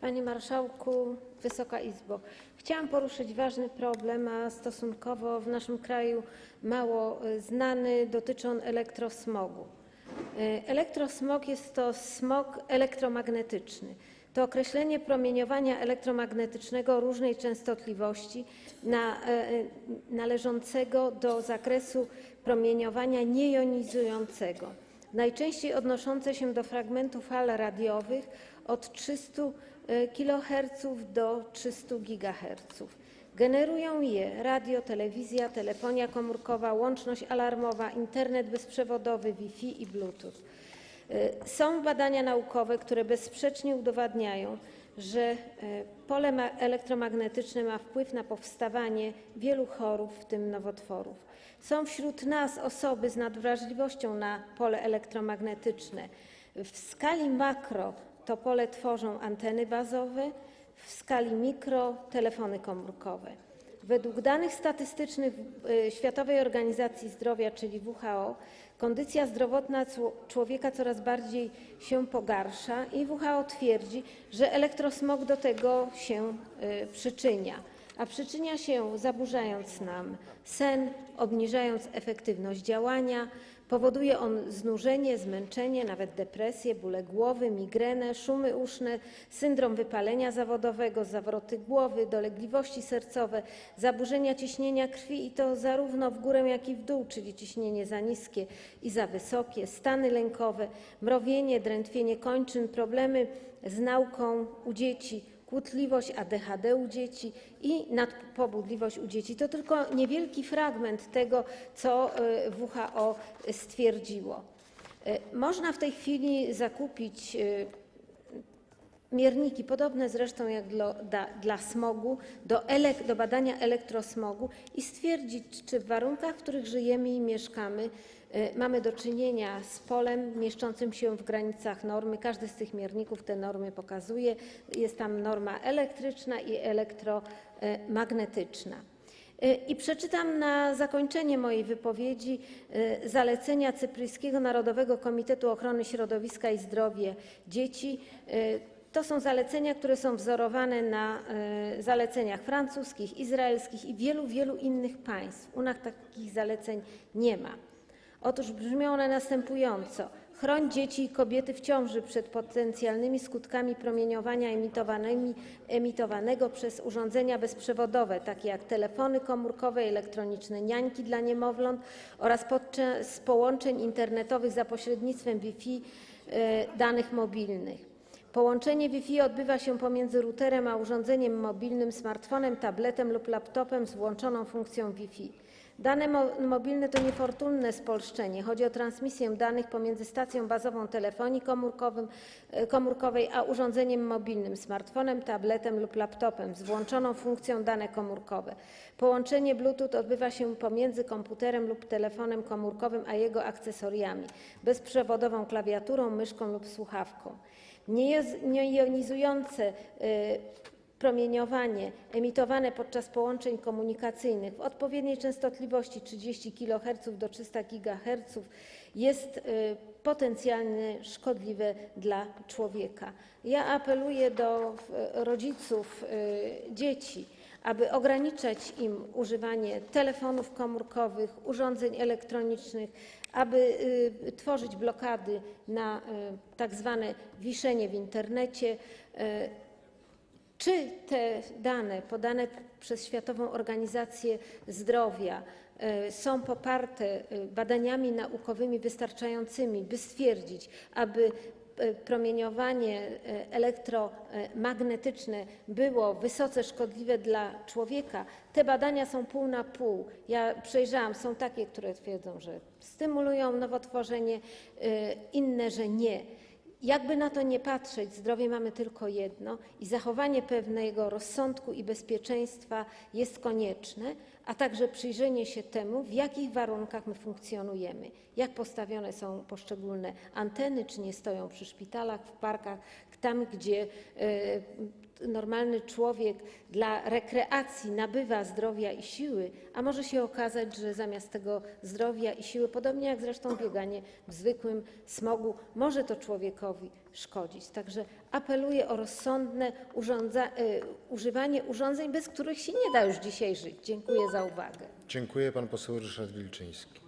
Panie Marszałku, Wysoka Izbo! Chciałam poruszyć ważny problem, a stosunkowo w naszym kraju mało y, znany. Dotyczy on elektrosmogu. Y, Elektrosmog jest to smog elektromagnetyczny. To określenie promieniowania elektromagnetycznego różnej częstotliwości na, y, należącego do zakresu promieniowania niejonizującego, najczęściej odnoszące się do fragmentu fal radiowych od 300 kHz do 300 GHz. Generują je radio, telewizja, telefonia komórkowa, łączność alarmowa, Internet bezprzewodowy, Wi-Fi i Bluetooth. Y, Są badania naukowe, które bezsprzecznie udowadniają, że y, pole ma- elektromagnetyczne ma wpływ na powstawanie wielu chorób, w tym nowotworów. Są wśród nas osoby z nadwrażliwością na pole elektromagnetyczne. W skali makro to pole tworzą anteny bazowe, w skali mikro telefony komórkowe. Według danych statystycznych y, Światowej Organizacji Zdrowia, czyli WHO, kondycja zdrowotna człowieka coraz bardziej się pogarsza i WHO twierdzi, że elektrosmog do tego się y, przyczynia. A przyczynia się zaburzając nam sen, obniżając efektywność działania, powoduje on znużenie, zmęczenie, nawet depresję, bóle głowy, migrenę, szumy uszne, syndrom wypalenia zawodowego, zawroty głowy, dolegliwości sercowe, zaburzenia ciśnienia krwi i to zarówno w górę, jak i w dół, czyli ciśnienie za niskie i za wysokie, stany lękowe, mrowienie, drętwienie kończyn, problemy z nauką u dzieci, kłótliwość, ADHD u dzieci i nadpobudliwość u dzieci. To tylko niewielki fragment tego, co y, WHO stwierdziło. Y, Można w tej chwili zakupić y, mierniki, podobne zresztą jak dla, dla smogu, do, elek, do badania elektrosmogu i stwierdzić, czy w warunkach, w których żyjemy i mieszkamy, y, mamy do czynienia z polem mieszczącym się w granicach normy. Każdy z tych mierników te normy pokazuje. Jest tam norma elektryczna i elektromagnetyczna. Y, I przeczytam na zakończenie mojej wypowiedzi y, zalecenia Cypryjskiego Narodowego Komitetu Ochrony Środowiska i Zdrowia Dzieci. To są zalecenia, które są wzorowane na y, zaleceniach francuskich, izraelskich i wielu, wielu innych państw. U nas takich zaleceń nie ma. Otóż brzmią one następująco. Chroń dzieci i kobiety w ciąży przed potencjalnymi skutkami promieniowania emitowanego przez urządzenia bezprzewodowe, takie jak telefony komórkowe, elektroniczne niańki dla niemowląt oraz podczas połączeń internetowych za pośrednictwem Wi-Fi e, danych mobilnych. Połączenie Wi-Fi odbywa się pomiędzy routerem a urządzeniem mobilnym, smartfonem, tabletem lub laptopem z włączoną funkcją Wi-Fi. Dane mo- mobilne to niefortunne spolszczenie. Chodzi o transmisję danych pomiędzy stacją bazową telefonii komórkowym, e, komórkowej a urządzeniem mobilnym, smartfonem, tabletem lub laptopem z włączoną funkcją dane komórkowe. Połączenie Bluetooth odbywa się pomiędzy komputerem lub telefonem komórkowym a jego akcesoriami, bezprzewodową klawiaturą, myszką lub słuchawką. Niejonizujące y, promieniowanie emitowane podczas połączeń komunikacyjnych w odpowiedniej częstotliwości 30 kHz do 300 GHz jest y, potencjalnie szkodliwe dla człowieka. Ja apeluję do rodziców y, dzieci, aby ograniczać im używanie telefonów komórkowych, urządzeń elektronicznych, aby y, tworzyć blokady na y, tak zwane wiszenie w internecie. Y, czy te dane podane przez Światową Organizację Zdrowia są poparte badaniami naukowymi wystarczającymi, by stwierdzić, aby promieniowanie e, elektromagnetyczne było wysoce szkodliwe dla człowieka, te badania są pół na pół. Ja przejrzałam, są takie, które twierdzą, że stymulują nowotworzenie, e, inne, że nie. Jakby na to nie patrzeć, zdrowie mamy tylko jedno i zachowanie pewnego rozsądku i bezpieczeństwa jest konieczne, a także przyjrzenie się temu, w jakich warunkach my funkcjonujemy. jak postawione są poszczególne anteny, czy nie stoją przy szpitalach, w parkach, tam gdzie e, normalny człowiek dla rekreacji nabywa zdrowia i siły, a może się okazać, że zamiast tego zdrowia i siły, podobnie jak zresztą bieganie w zwykłym smogu, może to człowiekowi szkodzić. Także apeluję o rozsądne y, używanie urządzeń, bez których się nie da już dzisiaj żyć. Dziękuję za uwagę. Dziękuję. Pan poseł Ryszard Wilczyński.